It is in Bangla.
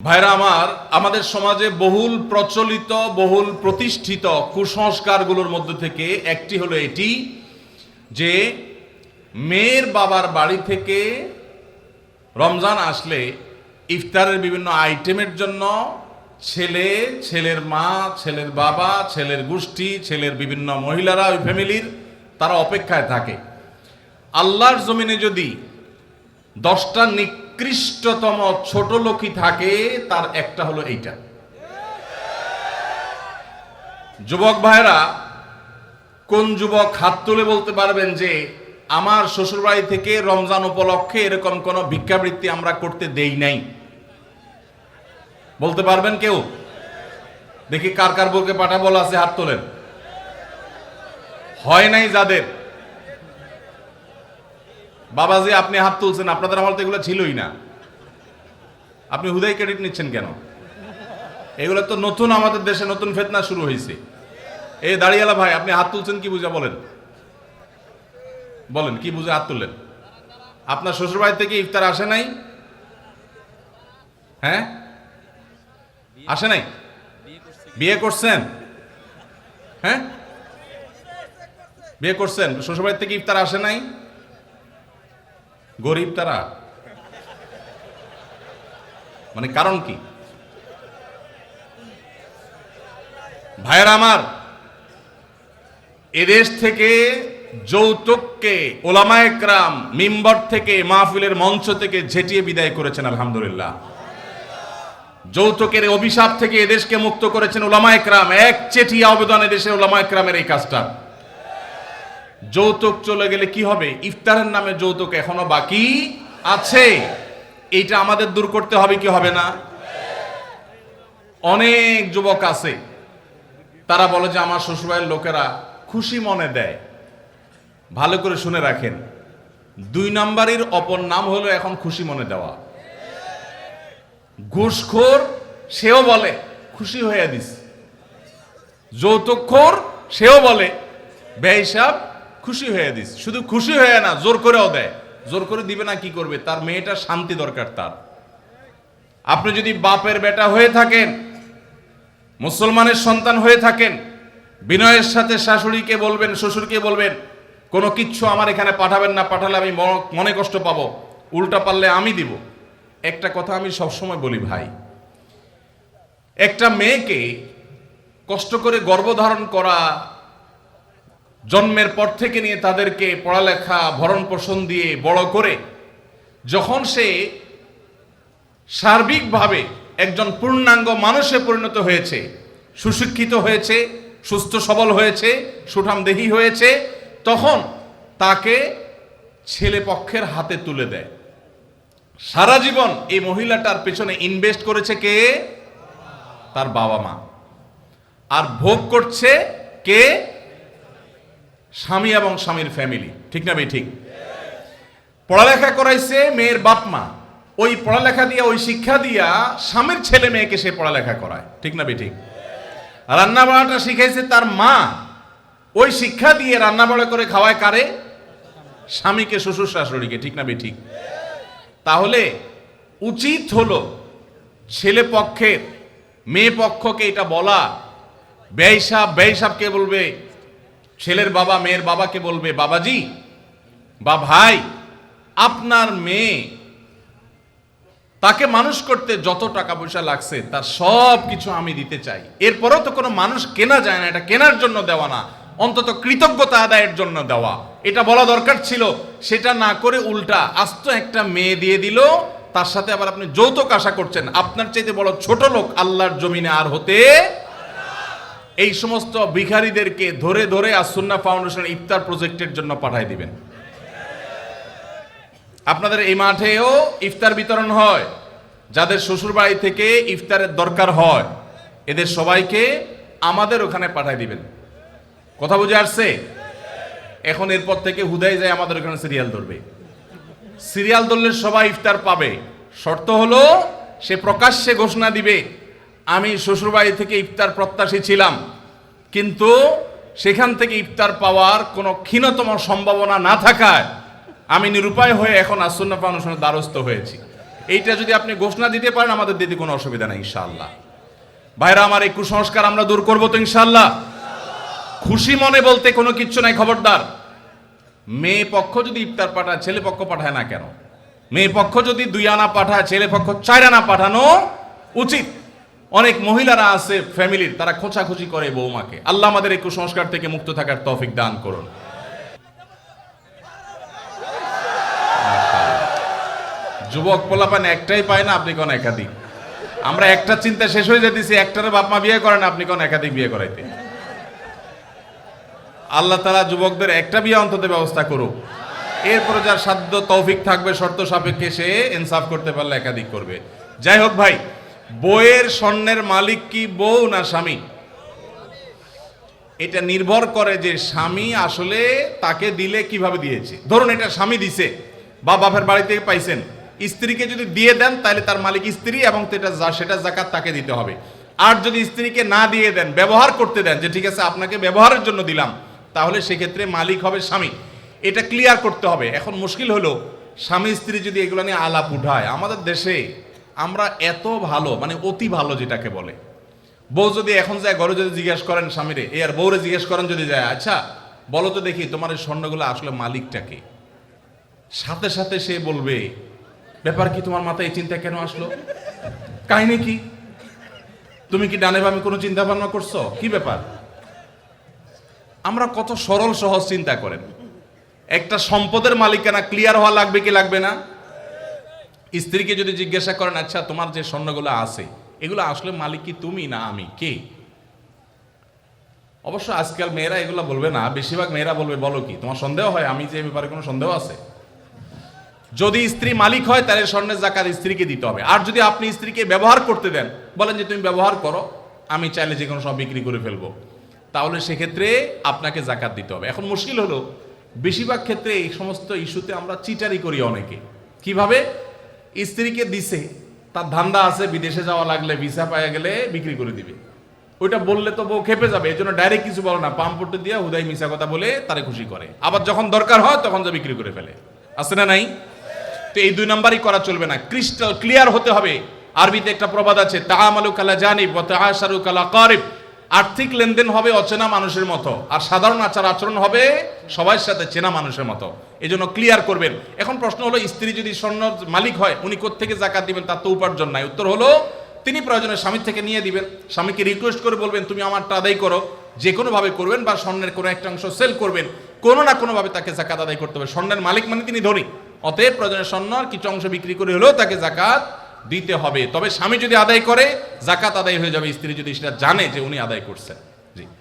ভাইরা আমার, আমাদের সমাজে বহুল প্রচলিত, বহুল প্রতিষ্ঠিত কুসংস্কারগুলোর মধ্যে থেকে একটি হলো এটি যে মেয়ের বাবার বাড়ি থেকে রমজান আসলে ইফতারের বিভিন্ন আইটেমের জন্য ছেলে, ছেলের মা, ছেলের বাবা, ছেলের গোষ্ঠী, ছেলের বিভিন্ন মহিলারা, ওই ফ্যামিলির তারা অপেক্ষায় থাকে। আল্লাহর জমিনে যদি দশটা নিকৃষ্টতম ছোট লোকই থাকে, তার একটা হলো এইটা। যুবক ভাইরা কোন যুবক হাত তুলে বলতে পারবেন যে, আমার শ্বশুরবাড়ি থেকে রমজান উপলক্ষে এরকম কোন ভিক্ষাবৃত্তি আমরা করতে দেই নাই বলতে পারবেন কেউ? দেখি কার কার বউকে পাঠা বলা আছে হাত তোলেন। হয় নাই যাদের? বাবাজি, আপনি হাত তুলছেন, আপনাদের আমার তো এগুলো ছিলই না। আপনি হুদাই ক্রেডিট নিচ্ছেন কেন? এগুলো তো নতুন আমাদের দেশে নতুন ফেতনা শুরু হয়েছে এই দাঁড়িয়ালা ভাই, আপনি হাত তুলছেন কি বুঝা? বলেন। বলেন, কি বুঝে হাত তুললেন? আপনার শ্বশুরবাড়ি থেকে ইফতার আসে নাই? হ্যাঁ? আসে নাই? বিয়ে করছেন? হ্যাঁ? বিয়ে করছেন? শ্বশুরবাড়ি থেকে ইফতার আসে নাই? গরিব তারা? মানে কারণ কি? ভাইয়ের আমার, এদেশ থেকে যৌতুককে ওলামায়করাম মিম্বর থেকে মাহফিলের মঞ্চ থেকে ঝেটিয়ে বিদায় করেছেন, আলহামদুলিল্লাহ। যৌতুকের অভিশাপ থেকে এদেশকে মুক্ত করেছেন ওলামায়করাম এক চেটিয়া আবেদন এদেশের ওলামায়করামের এই কাজটা। যৌতুক চলে গেলে কি হবে? ইফতারের নামে যৌতুক এখনও বাকি আছে। এইটা আমাদের দূর করতে হবে কি হবে না? অনেক যুবক আছে, তারা বলে যে আমার শ্বশুরবাড়ির লোকেরা খুশি মনে দেয়। ভালো করে শুনে রাখেন, দুই নাম্বারের অপর নাম হলো এখন খুশি মনে দেওয়া। ঘুষখোর, সেও বলে, খুশি হয়ে দিস। যৌতুকখোর, সেও বলে, বেহিসাব খুশি হয়ে দিস। শুধু খুশি হয়ে না, জোর করেও দেয়। জোর করে দিবে না, কি করবে? তার মেয়েটার শান্তি দরকার তার। আপনি যদি বাপের বেটা হয়ে থাকেন, মুসলমানের সন্তান হয়ে থাকেন, বিনয়ের সাথে শাশুড়িকে বলবেন, শ্বশুরকে বলবেন, কোনো কিচ্ছু আমার এখানে পাঠাবেন না, পাঠালে আমি মনে কষ্ট পাবো। উল্টা পারলে আমি দিব। একটা কথা আমি সবসময় বলি, ভাই। একটা মেয়েকে কষ্ট করে গর্ভধারণ করা জন্মের পর থেকে নিয়ে তাদেরকে পড়ালেখা ভরণ পোষণ দিয়ে বড় করে যখন সে সার্বিকভাবে একজন পূর্ণাঙ্গ মানুষে পরিণত হয়েছে, সুশিক্ষিত হয়েছে, সুস্থ সবল হয়েছে সুঠাম দেহি হয়েছে, তখন তাকে ছেলে পক্ষের হাতে তুলে দেয়। সারা জীবন এই মহিলাটার পেছনে ইনভেস্ট করেছে কে? তার বাবা মা। আর ভোগ করছে কে? স্বামী এবং স্বামীর ফ্যামিলি ঠিক না ভাই, ঠিক? পড়ালেখা করাইছে মেয়ের বাপ মা। ওই পড়ালেখা দিয়া, ওই শিক্ষা দিয়া স্বামীর ছেলে মেয়েকে সে পড়ালেখা করায়। ঠিক না ঠিক? রান্না বাড়াটা শিখাইছে তার মা। ওই শিক্ষা দিয়ে রান্না বাড়া করে খাওয়ায় কারে? স্বামীকে, শ্বশুর শাশুড়িকে। ঠিক না ভাই, ঠিক? তাহলে উচিত হলো ছেলে পক্ষের, মেয়ে পক্ষকে এটা বলা। ব্যয়সাব ব্যয়সাবকে বলবে ছেলের বাবা, মেয়ের বাবাকে বলবে, বাবাজি, বা ভাই, আপনার মেয়ে তাকে মানুষ করতে যত টাকা পয়সা লাগছে, তার সব কিছু আমি দিতে চাই। এরপরেও তো কোনো মানুষ কেনা যায় না, এটা কেনার জন্য দেওয়া না। অন্তত কৃতজ্ঞতা আদায়ের জন্য দেওয়া। এটা বলা দরকার ছিল, সেটা না করে উল্টা আস্ত একটা মেয়ে দিয়ে দিল, তার সাথে আবার আপনি যৌতুক আশা করছেন। আপনার চাইতে বড় ছোট লোক আল্লাহর জমিনে আর হতে এই সমস্ত ভিখারিদেরকে ধরে ধরে আসুন্না ফাউন্ডেশন ইফতার প্রজেক্টের জন্য পাঠাই দিবেন। আপনাদের এই মাঠেও ইফতার বিতরণ হয়, যাদের শ্বশুর বাড়ি থেকে ইফতারের দরকার হয়, এদের সবাইকে আমাদের ওখানে পাঠাই দিবেন। কথা বুঝে আসছে? এখন এরপর থেকে হুদাই যায় আমাদের ওখানে সিরিয়াল ধরবে। সিরিয়াল ধরলে সবাই ইফতার পাবে। শর্ত হলো, সে প্রকাশ্যে ঘোষণা দিবে আমি শ্বশুরবাড়ি থেকে ইফতার প্রত্যাশী ছিলাম, কিন্তু সেখান থেকে ইফতার পাওয়ার কোনো ক্ষীণতম সম্ভাবনা না থাকায় আমি নিরুপায় হয়ে এখন আসন্ন ফাউন্ডেশনের দ্বারস্থ হয়েছি। এইটা যদি আপনি ঘোষণা দিতে পারেন, আমাদের দিতে কোনো অসুবিধা নেই, ইনশাআল্লাহ। ভাইরা, আমার এই কুসংস্কার আমরা দূর করব তো, ইনশাআল্লাহ। খুশি মনে বলতে কোনো কিচ্ছু নাই, খবরদার। মেয়ে পক্ষ যদি ইফতার পাঠায়, ছেলে পক্ষ পাঠায় না কেন? মেয়ে পক্ষ যদি দুই আনা পাঠায়, ছেলে পক্ষ চার আনা পাঠানো উচিত। অনেক মহিলারা আছে ফ্যামিলির, তারা খোঁচাখুচি করে বৌমাকে। আল্লাহ আমাদের এই কুসংস্কার থেকে মুক্ত থাকার তৌফিক দান করুন। যুবক পোলাপান একটাই পায় না, আপনি কোন একাধিক। আমরা একটা চিন্তা শেষ হয়ে যেতেছি একটারে বাপ মা বিয়ে করেন আপনি কোন একাধিক বিয়ে করাইতে। আল্লাহ তালা যুবকদের একটা বিয়ে অন্তত ব্যবস্থা করুক। এরপরে যার সাধ্য তৌফিক থাকবে, শর্ত সাপেক্ষে সে ইনসাফ করতে পারলে একাধিক করবে। যাই হোক ভাই বইয়ের স্বর্ণের মালিক কি বউ না স্বামী? এটা নির্ভর করে যে স্বামী আসলে তাকে দিলে কীভাবে দিয়েছে। ধরুন এটা স্বামী দিছে, বা বাপের বাড়ি থেকে পাইছেন। স্ত্রীকে যদি দিয়ে দেন, তাহলে তার মালিক স্ত্রী এবং সেটা সেটা জাকাত তাকে দিতে হবে। আর যদি স্ত্রীকে না দিয়ে দেন, ব্যবহার করতে দেন, যে ঠিক আছে, আপনাকে ব্যবহারের জন্য দিলাম, তাহলে সেক্ষেত্রে মালিক হবে স্বামী। এটা ক্লিয়ার করতে হবে। এখন মুশকিল হলো, স্বামী স্ত্রী যদি এগুলো নিয়ে আলাপ উঠায়, আমাদের দেশে আমরা এত ভালো মানে অতি ভালো যেটাকে বলে। বউ যদি এখন যায় ঘরে যদি জিজ্ঞেস করেন, স্বামীরে এ আর বউরে জিজ্ঞেস করেন যদি যায় আচ্ছা বলো তো দেখি তোমার এই স্বর্ণগুলো আসলে মালিকটাকে সাথে সাথে সে বলবে, ব্যাপার কি তোমার মাথায় এই চিন্তা কেন আসলো? কাহিনী কি? তুমি কি ডানে বামে কোনো চিন্তা ভাবনা করছ? কি ব্যাপার? আমরা কত সরল সহজ চিন্তা করেন। একটা সম্পদের মালিকানা ক্লিয়ার হওয়া লাগবে কি লাগবে না? স্ত্রীকে যদি জিজ্ঞাসা করেন আচ্ছা তোমার যে স্বর্ণগুলো আছে, এগুলো আসলে মালিক কি তুমি না আমি? কে? অবশ্য আজকাল মেয়েরা এগুলো বলবে না। বেশিরভাগ মেয়েরা বলবে, বলো কি, তোমার সন্দেহ হয় আমি যে ব্যাপারে কোনো সন্দেহ আছে? যদি স্ত্রী মালিক হয়, তাহলে স্বর্ণের জাকাত স্ত্রীকে দিতে হবে। আর যদি আপনি স্ত্রীকে ব্যবহার করতে দেন, বলেন যে, তুমি ব্যবহার করো, আমি চাইলে যে কোনো সব বিক্রি করে ফেলব। তাহলে সেক্ষেত্রে আপনাকে জাকাত দিতে হবে। এখন মুশকিল হলো, বেশিরভাগ ক্ষেত্রে এই সমস্ত ইস্যুতে আমরা চিটারি করি অনেকে। কীভাবে? স্ত্রীকে দিছে, তার ধান্দা আছে, বিদেশে যাওয়া লাগলে ভিসা পাওয়া গেলে বিক্রি করে দিবে। ওইটা বললে তো বউ খেপে যাবে এই জন্য ডাইরেক্ট কিছু বলো না। পাম্পটে দিয়ে হুদাই মিশা কথা বলে তারে খুশি করে। আবার যখন দরকার হয় তখন যা বিক্রি করে ফেলে। আছে না নাই? তো এই দুই নাম্বারই করা চলবে না। ক্রিস্টাল ক্লিয়ার হতে হবে। আরবিতে একটা প্রবাদ আছে তাহামালু কালা জানিব তাহা তাহাশারু কালা কারিব। আর্থিক লেনদেন হবে অচেনা মানুষের মতো। আর সাধারণ আচার আচরণ হবে সবার সাথে চেনা মানুষের মতো। এই জন্য ক্লিয়ার করবেন। এখন প্রশ্ন হলো, স্ত্রী যদি স্বর্ণ মালিক হয়, উনি কোত্থেকে জাকাত দিবেন? তার তো উপার্জন নাই। উত্তর হলো, তিনি প্রয়োজনে স্বামীর থেকে নিয়ে দিবেন। স্বামীকে রিকোয়েস্ট করে বলবেন, তুমি আমারটা আদায় করো। যে কোনোভাবে করবেন বা স্বর্ণের কোনো একটা অংশ সেল করবেন, কোনো না কোনোভাবে তাকে জাকাত আদায় করতে হবে। স্বর্ণের মালিক মানে তিনি ধনী। অতএব প্রয়োজনে স্বর্ণ কিছু অংশ বিক্রি করে হলেও তাকে জাকাত দিতে হবে। তবে স্বামী যদি আদায় করে জাকাত আদায় হয়ে যাবে। স্ত্রী যদি সেটা জানে যে উনি আদায় করছেন। জি।